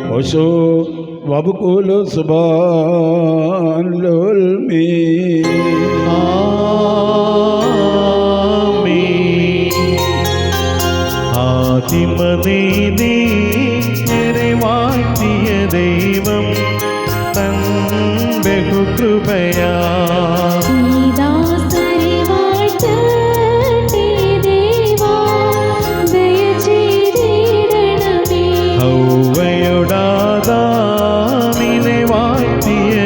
পশু বাবুকুল সুবাল মি আমি ആദിമനേ നീരെ വാഴ്ത്തിയ ദൈവം തൻ ബഹുകൃപയാ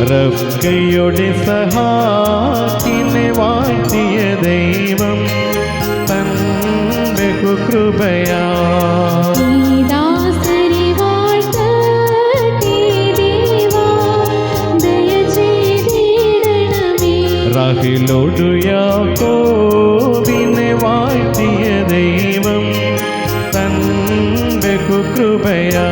ചെയ്തിടണമേ സഹായത്തിനെ വാഴ്ത്തിയ ദൈവം തൻ ബഹുകൃപയാ റഹിലോടു യാക്കോബിനെ വാഴ്ത്തിയ ദൈവം തൻ ബഹുകൃപയാ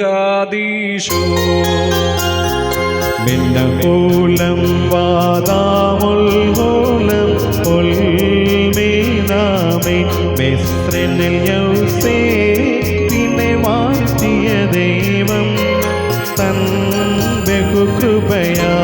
കാദീശോ. മിന്നൂലം വാതാമുൽഹോലം പൊൽമേനാമേ. മെസ്രനിൽ യൗസേ പിന്നെ വാഴ്ത്തിയ ദൈവം തൻ ബഹുകൃപയാ